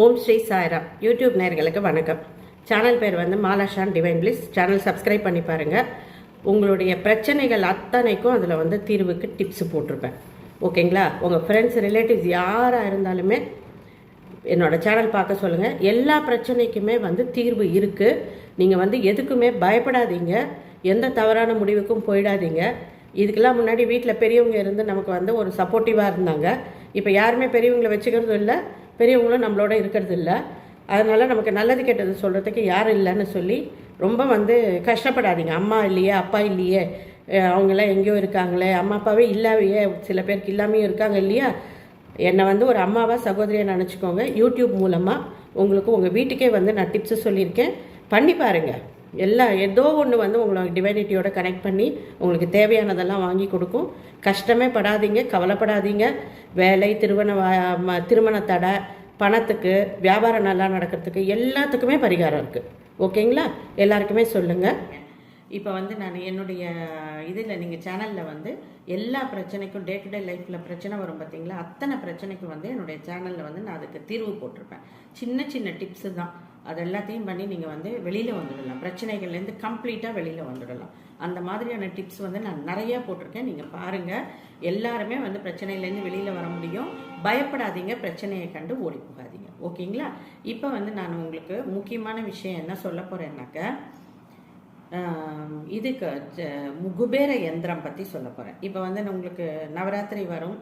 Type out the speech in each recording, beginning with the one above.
ஓம் Sri Sairam. YouTube நேர்களுக்கு வணக்கம். Channel பேர் வந்து Malashan divine bliss. Channel subscribe பண்ணி பாருங்கள் உங்களுடைய பிரச்சனைகள் அத்தனைக்கும் அதில் வந்து தீர்வுக்கு டிப்ஸ் போட்டிருப்பேன். ஓகேங்களா? உங்கள் ஃப்ரெண்ட்ஸ் ரிலேட்டிவ்ஸ் யாராக இருந்தாலுமே என்னோட சேனல் பார்க்க சொல்லுங்கள் எல்லா பிரச்சனைக்குமே வந்து தீர்வு இருக்குது நீங்கள் வந்து எதுக்குமே பயப்படாதீங்க. எந்த தவறான முடிவுக்கும் போயிடாதீங்க. இதுக்கெல்லாம் முன்னாடி வீட்டில் பெரியவங்க இருந்து நமக்கு வந்து ஒரு சப்போர்ட்டிவாக இருந்தாங்க. இப்போ யாருமே பெரியவங்களை வச்சுக்கிறதும் இல்லை. பெரியவங்களும் நம்மளோட இருக்கிறது இல்லை அதனால் நமக்கு நல்லது கெட்டது சொல்கிறதுக்கு யாரும் இல்லைன்னு சொல்லி ரொம்ப வந்து கஷ்டப்படாதீங்க. அம்மா இல்லையே அப்பா இல்லையே அவங்களாம் எங்கேயோ இருக்காங்களே அம்மா அப்பாவே இல்லாமையே சில பேருக்கு இல்லாமையும் இருக்காங்க இல்லையா? என்னை வந்து ஒரு அம்மாவாக சகோதரியை நினச்சிக்கோங்க. யூடியூப் மூலமாக உங்களுக்கு உங்கள் வீட்டுக்கே வந்து நான் டிப்ஸு சொல்லியிருக்கேன். பண்ணி பாருங்கள் எல்லாம் ஏதோ ஒன்று வந்து உங்களை டிவைனிட்டியோட கனெக்ட் பண்ணி உங்களுக்கு தேவையானதெல்லாம் வாங்கி கொடுக்கும். கஷ்டமே படாதீங்க கவலைப்படாதீங்க. வேலை திருமண வா- ம- திருமண தடை பணத்துக்கு வியாபாரம் நல்லா நடக்கிறதுக்கு எல்லாத்துக்குமே பரிகாரம் இருக்குது ஓகேங்களா? எல்லாருக்குமே சொல்லுங்கள் இப்போ வந்து நான் என்னுடைய இதில் நீங்கள் சேனலில் வந்து எல்லா பிரச்சனைக்கும் டே டு டே லைஃப்பில் பிரச்சனை வரும் பார்த்தீங்களா அத்தனை பிரச்சனைக்கும் வந்து என்னுடைய சேனலில் வந்து நான் அதுக்கு தீர்வு போட்டிருப்பேன். சின்ன சின்ன டிப்ஸு தான். அது எல்லாத்தையும் பண்ணி நீங்கள் வந்து வெளியில் வந்துடலாம். பிரச்சனைகள்லேருந்து கம்ப்ளீட்டாக வெளியில் வந்துடலாம். அந்த மாதிரியான டிப்ஸ் வந்து நான் நிறையா போட்டிருக்கேன். நீங்கள் பாருங்கள் எல்லாருமே வந்து பிரச்சனையிலேருந்து வெளியில் வர முடியும். பயப்படாதீங்க. பிரச்சனையை கண்டு ஓடி போகாதீங்க ஓகேங்களா? இப்போ வந்து நான் உங்களுக்கு முக்கியமான விஷயம் என்ன சொல்ல போகிறேன்னாக்க இதுக்கு குபேர யந்திரம் பற்றி சொல்ல போகிறேன் இப்போ வந்து நான் உங்களுக்கு நவராத்திரி வரும்.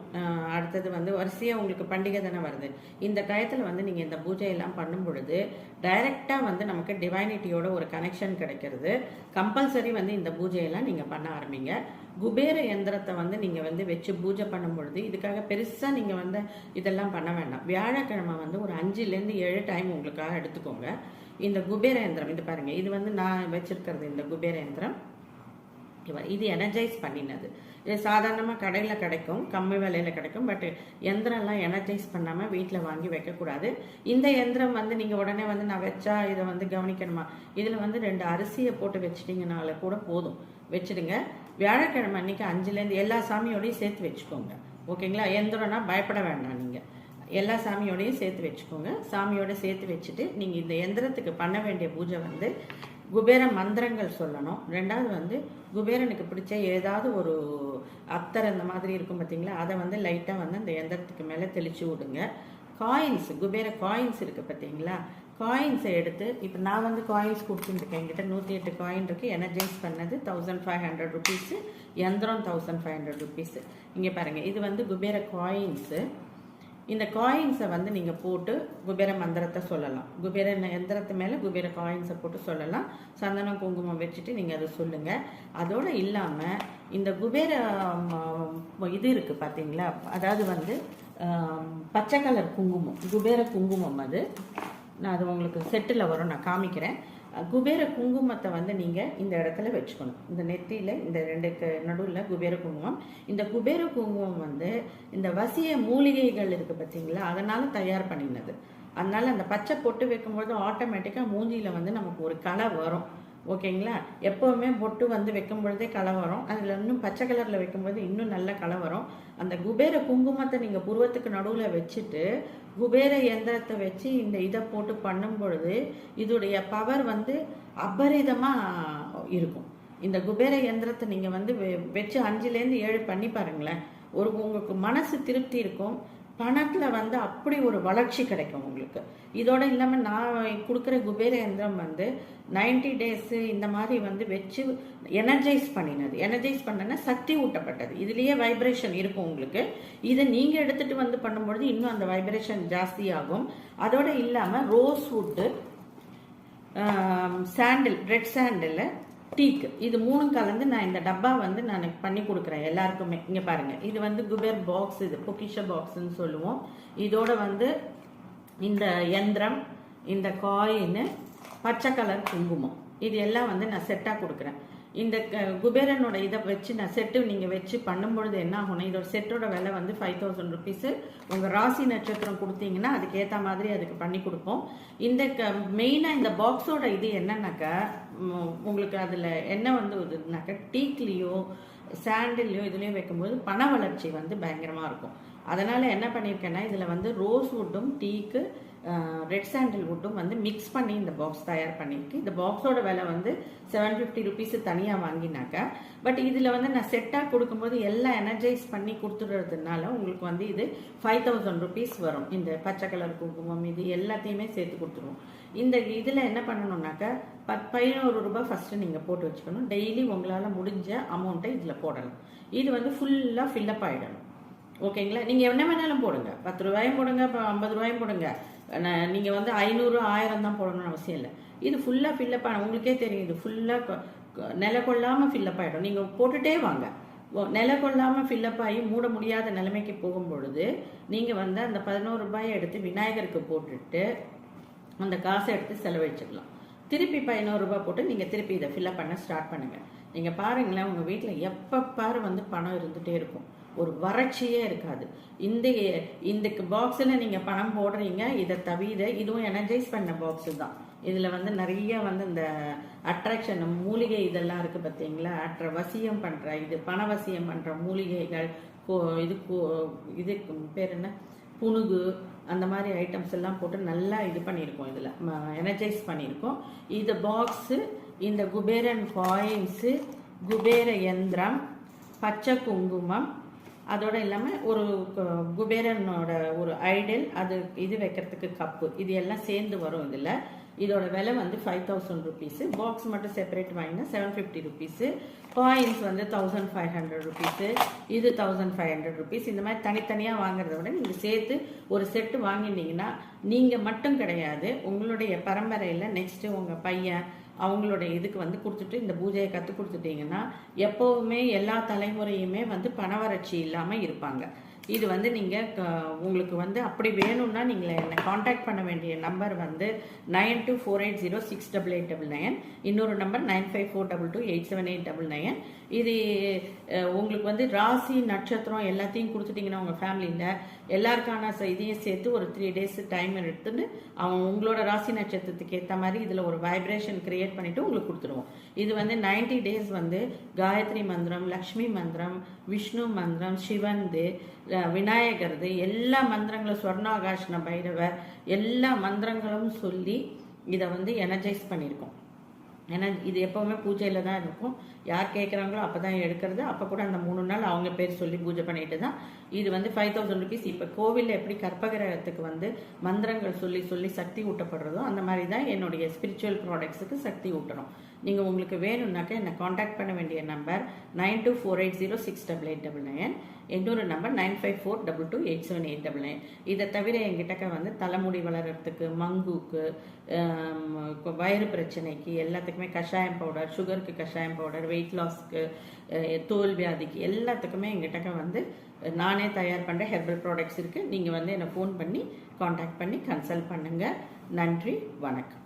அடுத்தது வந்து வரிசையாக உங்களுக்கு பண்டிகை தானே வருது. இந்த டயத்தில் வந்து நீங்கள் இந்த பூஜையெல்லாம் பண்ணும் பொழுது டைரெக்டாக வந்து நமக்கு டிவைனிட்டியோட ஒரு கனெக்ஷன் கிடைக்கிறது. கம்பல்சரி வந்து இந்த பூஜையெல்லாம் நீங்கள் பண்ண ஆரம்பிங்க. குபேர யந்திரத்தை வந்து நீங்கள் வந்து வச்சு பூஜை பண்ணும் பொழுது இதுக்காக பெருசாக நீங்கள் வந்து இதெல்லாம் பண்ண வேண்டாம். வியாழக்கிழமை வந்து ஒரு அஞ்சுலேருந்து ஏழு டைம் உங்களுக்காக எடுத்துக்கோங்க. இந்த குபேர யந்திரம் இது பாருங்க இது வந்து நான் வச்சிருக்கிறது இந்த குபேர யந்திரம் இது எனர்ஜைஸ் பண்ணினது. இது சாதாரணமாக கடையில் கிடைக்கும் கம்மி விலையில் கிடைக்கும் பட் எந்திரம்லாம் எனர்ஜைஸ் பண்ணாமல் வீட்டில் வாங்கி வைக்கக்கூடாது. இந்த எந்திரம் வந்து நீங்கள் உடனே வந்து நான் வச்சா இதை வந்து கவனிக்கணுமா? இதில் வந்து ரெண்டு அரிசியை போட்டு வச்சிட்டிங்கனால கூட போதும். வச்சிடுங்க. வியாழக்கிழமை அன்னைக்கு அஞ்சுலேருந்து எல்லா சாமியோடையும் சேர்த்து வச்சுக்கோங்க. ஓகேங்களா? எந்திரம்னா பயப்பட வேண்டாம் நீங்கள் எல்லா சாமியோடையும் சேர்த்து வச்சுக்கோங்க. சாமியோட சேர்த்து வச்சுட்டு நீங்கள் இந்த எந்திரத்துக்கு பண்ண வேண்டிய பூஜை வந்து குபேர மந்திரங்கள் சொல்லணும். ரெண்டாவது வந்து குபேரனுக்கு பிடிச்ச ஏதாவது ஒரு அத்தர் அந்த மாதிரி இருக்கும் பார்த்தீங்களா அதை வந்து லைட்டாக வந்து அந்த எந்திரத்துக்கு மேலே தெளிச்சு விடுங்க. காயின்ஸ் குபேர காயின்ஸ் இருக்குது பார்த்தீங்களா காயின்ஸை எடுத்து இப்போ நான் வந்து காயின்ஸ் கொடுத்துருக்கேன் என்கிட்ட நூற்றி எட்டு காயின் இருக்குது எனர்ஜைஸ் பண்ணது தௌசண்ட் ஃபைவ் ஹண்ட்ரட் ருபீஸு எந்திரம் தௌசண்ட் ஃபைவ் ஹண்ட்ரட் ருபீஸு இங்கே பாருங்கள் இது வந்து குபேர காயின்ஸு இந்த காயின்ஸை வந்து நீங்கள் போட்டு குபேர மந்திரத்தை சொல்லலாம். குபேர எந்திரத்து மேலே குபேர காயின்ஸை போட்டு சொல்லலாம். சந்தனம் குங்குமம் வச்சுட்டு நீங்கள் அதை சொல்லுங்கள் அதோடு இல்லாமல் இந்த குபேர இது இருக்குது பார்த்தீங்களா அதாவது வந்து பச்சை கலர் குங்குமம் குபேர குங்குமம் அது. நான் அது உங்களுக்கு செட்டில் வரும் நான் காமிக்கிறேன். குபேர குங்குமத்தை வந்து நீங்கள் இந்த இடத்துல வச்சுக்கணும். இந்த நெத்தியில் இந்த ரெண்டுக்கு நடுவில் குபேர குங்குமம். இந்த குபேர குங்குமம் வந்து இந்த வசிய மூலிகைகள் இருக்குது பார்த்தீங்களா அதனால் தயார் பண்ணினது. அதனால் அந்த பச்சை பொட்டு வைக்கும்போது ஆட்டோமேட்டிக்காக மூஞ்சியில் வந்து நமக்கு ஒரு கலை வரும். ஓகேங்களா? எப்போவுமே பொட்டு வந்து வைக்கும் பொழுதே களை வரும். அதில் இன்னும் பச்சை கலரில் வைக்கும்போது இன்னும் நல்ல களை வரும். அந்த குபேர குங்குமத்தை நீங்கள் புருவத்துக்கு நடுவில் வச்சுட்டு குபேர எந்திரத்தை வச்சு இந்த இதை போட்டு பண்ணும் பொழுது இதோடைய பவர் வந்து அபரிதமாக இருக்கும். இந்த குபேர எந்திரத்தை நீங்கள் வந்து வெ- வச்சு அஞ்சுலேருந்து ஏழு பண்ணி பாருங்களேன். ஒரு உங்களுக்கு மனசு திருப்தி இருக்கும். பணத்தில் வந்து அப்படி ஒரு வளர்ச்சி கிடைக்கும் உங்களுக்கு. இதோட இல்லாமல் நான் கொடுக்குற குபேர யந்திரம் வந்து 90 டேஸு இந்த மாதிரி வந்து வச்சு எனர்ஜைஸ் பண்ணினது. எனர்ஜைஸ் பண்ணனா சக்தி ஊட்டப்பட்டது. இதுலேயே வைப்ரேஷன் இருக்கும் உங்களுக்கு. இதை நீங்கள் எடுத்துகிட்டு வந்து பண்ணும்பொழுது இன்னும் அந்த வைப்ரேஷன் ஜாஸ்தி ஆகும். இல்லாமல் rose wood sandal red sandal teak. இது மூணும் கலந்து நான் இந்த டப்பா வந்து நான் பண்ணி கொடுக்குறேன் எல்லாருக்குமே. இங்கே பாருங்கள் இது வந்து குபேர் பாக்ஸ் இது. பொக்கிஷ பாக்ஸ்ன்னு சொல்லுவோம். இதோட வந்து இந்த யந்திரம் இந்த காயின் பச்சை கலர் குங்குமம். இது எல்லாம் வந்து நான் செட்டாக கொடுக்குறேன். இந்த க- குபேரனோட இதை வச்சு நான் செட்டு நீங்கள் வச்சு பண்ணும்பொழுது என்ன ஆகும்னா இதோட செட்டோட விலை வந்து ஃபைவ் தௌசண்ட் ருபீஸு உங்கள் ராசி நட்சத்திரம் கொடுத்தீங்கன்னா அதுக்கேற்ற மாதிரி அதுக்கு பண்ணி கொடுப்போம். இந்த க மெயினாக இந்த பாக்ஸோட இது என்னன்னாக்கா உங்களுக்கு அதில் என்ன வந்து இதுனாக்கா டீக்லேயோ சாண்டில்லையோ இதுலேயும் வைக்கும்போது பண வளர்ச்சி வந்து பயங்கரமாக இருக்கும். அதனால் என்ன பண்ணியிருக்கேன்னா இதில் வந்து ரோஸ் வுட்டும் டீக்கு ரெட் சாண்டில் வுட்டும் வந்து மிக்ஸ் பண்ணி இந்த பாக்ஸ் தயார் பண்ணியிருக்கு. இந்த பாக்ஸோட விலை வந்து செவன் ஃபிஃப்டி ருபீஸ் தனியாக வாங்கினாக்கா பட் இதில் வந்து நான் செட்டாக கொடுக்கும்போது எல்லாம் எனர்ஜைஸ் பண்ணி கொடுத்துடுறதுனால உங்களுக்கு வந்து இது ஃபைவ் தௌசண்ட் ருபீஸ் வரும். இந்த பச்சை கலர் குங்குமம் இது எல்லாத்தையுமே சேர்த்து கொடுத்துருவோம். இந்த இதில் என்ன பண்ணணும்னாக்கா பத் பதினோரு ரூபாய் ஃபஸ்ட்டு நீங்கள் போட்டு வச்சுக்கணும். டெய்லி உங்களால் முடிஞ்ச அமௌண்ட்டை இதில் போடணும் இது வந்து ஃபுல்லாக ஃபில்லப் ஆகிடணும் ஓகேங்களா நீங்கள் என்ன வேணாலும் போடுங்க. பத்து ரூபாயும் போடுங்க இப்போ ஐம்பது ரூபாயும் போடுங்க. நீங்கள் வந்து ஐநூறு ஆயிரம் தான் போடணும்னு அவசியம் இல்லை. இது ஃபுல்லாக ஃபில்லப் ஆன உங்களுக்கே தெரியும் இது ஃபுல்லாக நில கொள்ளாமல் ஃபில்லப் ஆகிடும் நீங்கள் போட்டுகிட்டே வாங்க. நில கொள்ளாமல் ஃபில்லப் ஆகி மூட முடியாத நிலைமைக்கு போகும் பொழுது நீங்கள் வந்து அந்த பதினோரு ரூபாயை எடுத்து விநாயகருக்கு போட்டுட்டு அந்த காசை எடுத்து செலவழிச்சிக்கலாம். திருப்பி பதினோரு ரூபாய் போட்டு நீங்கள் திருப்பி இதை ஃபில்லப் பண்ண ஸ்டார்ட் பண்ணுங்கள் நீங்கள் பாருங்களேன் உங்கள் வீட்டில் எப்போ பாரு வந்து பணம் இருந்துகிட்டே இருக்கும். ஒரு வறட்சியே இருக்காது. இந்த இந்த பாக்ஸில் நீங்கள் பணம் போடுறீங்க இதை தவிர இதுவும் எனர்ஜைஸ் பண்ண பாக்ஸு தான். இதில் வந்து நிறைய வந்து இந்த அட்ராக்ஷன் மூலிகை இதெல்லாம் இருக்குது பார்த்தீங்களா அட்ர வசியம் பண்ணுற இது பணவசியம் பண்ணுற மூலிகைகள் கோ- இது கோ- இது பேர் என்ன? புணுகு அந்த மாதிரி ஐட்டம்ஸ் எல்லாம் போட்டு நல்லா இது பண்ணியிருக்கோம் இதில். எனர்ஜைஸ் பண்ணியிருக்கோம். இது பாக்ஸு இந்த குபேரன் காயின்ஸு குபேர யந்திரம் பச்சை குங்குமம் அதோடு இல்லாமல் ஒரு கு- குபேரனோட ஒரு ஐடல் அது இது வைக்கிறதுக்கு கப்பு இது எல்லாம் சேர்ந்து வரும் இதில். இதோட விலை வந்து ஃபைவ் தௌசண்ட் ருபீஸு பாக்ஸ் மட்டும் செப்பரேட் வாங்கினா செவன் ஃபிஃப்டி ருபீஸு காயின்ஸ் வந்து தௌசண்ட் ஃபைவ் ஹண்ட்ரட் ருபீஸு இது தௌசண்ட் ஃபைவ் ஹண்ட்ரட் ருபீஸ் இந்த மாதிரி தனித்தனியாக வாங்குறத விட நீங்கள் சேர்த்து ஒரு செட்டு வாங்கினீங்கன்னா நீங்கள் மட்டும் கிடையாது உங்களுடைய பரம்பரையில் நெக்ஸ்ட்டு உங்கள் பையன் அவங்களுடைய இதுக்கு வந்து கொடுத்துட்டு இந்த பூஜையை கற்றுக் கொடுத்துட்டீங்கன்னா எப்போவுமே எல்லா தலைமுறையுமே வந்து பணவறட்சி இல்லாமல் இருப்பாங்க. இது வந்து நீங்கள் உங்களுக்கு வந்து அப்படி வேணும்னா நீங்கள் என்னை காண்டாக்ட் பண்ண வேண்டிய நம்பர் வந்து nine two four eight zero six double eight double nine இன்னொரு number nine five four double two eight seven eight double nine இது உங்களுக்கு வந்து ராசி நட்சத்திரம் எல்லாத்தையும் கொடுத்துட்டீங்கன்னா உங்கள் ஃபேமிலியில் எல்லாருக்கான இதையும் சேர்த்து ஒரு த்ரீ டேஸ் டைம் எடுத்துன்னு அவங்க உங்களோட ராசி நட்சத்திரத்துக்கு ஏற்ற மாதிரி இதில் ஒரு வைப்ரேஷன் க்ரியேட் பண்ணிவிட்டு உங்களுக்கு கொடுத்துருவோம். இது வந்து 90 டேஸ் வந்து காயத்ரி மந்திரம் லக்ஷ்மி மந்திரம் விஷ்ணு மந்திரம் சிவந்து விநாயகர்து எல்லா மந்திரங்களும் ஸ்வர்ணாகாஷ்ண பைரவர் எல்லா மந்திரங்களும் சொல்லி இதை வந்து எனர்ஜைஸ் பண்ணியிருக்கோம். ஏன்னா இது எப்போவுமே பூஜையில் தான் இருக்கும். யார் கேட்குறாங்களோ அப்போ தான் எடுக்கிறது. அப்போ கூட அந்த மூணு நாள் அவங்க பேர் சொல்லி பூஜை பண்ணிட்டு தான் இது வந்து ஃபைவ் தௌசண்ட் ருபீஸ் இப்போ கோவிலில் எப்படி கற்பகிரகத்துக்கு வந்து மந்திரங்கள் சொல்லி சொல்லி சக்தி ஊட்டப்படுறதோ அந்த மாதிரி தான் என்னுடைய ஸ்பிரிச்சுவல் ப்ராடக்ட்ஸுக்கு சக்தி ஊட்டணும். நீங்கள் உங்களுக்கு வேணும்னாக்கா என்னை காண்டாக்ட் பண்ண வேண்டிய number nine two four eight zero six double eight double nine இன்னொரு number nine five four double two eight seven eight double nine இதை தவிர எங்கிட்டக்க வந்து தலைமுடி வளர்கிறதுக்கு மங்குக்கு வயிறு பிரச்சனைக்கு எல்லாத்துக்குமே கஷாயம் பவுடர் சுகருக்கு கஷாயம் பவுடர் வெயிட் லாஸ்க்கு தோல் வியாதிக்கு எல்லாத்துக்குமே எங்கிட்டக்க வந்து நானே தயார் பண்ணுற ஹெர்பல் ப்ராடக்ட்ஸ் இருக்குது நீங்கள் வந்து என்னை ஃபோன் பண்ணி காண்டாக்ட் பண்ணி கன்சல்ட் பண்ணுங்கள் நன்றி வணக்கம்.